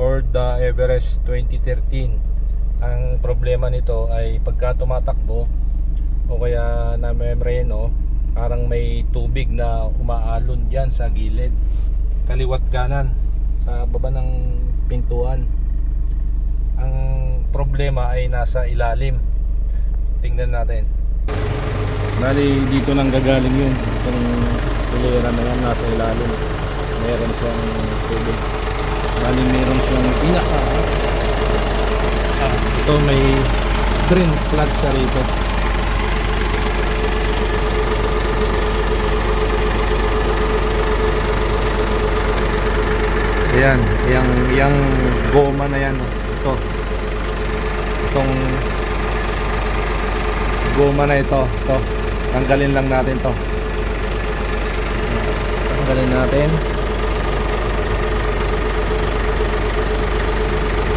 Ford uh, Everest 2013 ang problema nito ay pagka tumatakbo o kaya na membreno parang may tubig na umaalon dyan sa gilid kaliwat kanan sa baba ng pintuan. Ang problema ay nasa ilalim. Tingnan natin. Bali dito nang gagaling yun. Itong kulera na yan nasa ilalim. Meron siyang tubig bali meron siyang pinaka ah, ito may green flag sa rito Ayan, yung, yung goma na yan, ito. Itong goma na ito, ito. Tanggalin lang natin to. Tanggalin natin.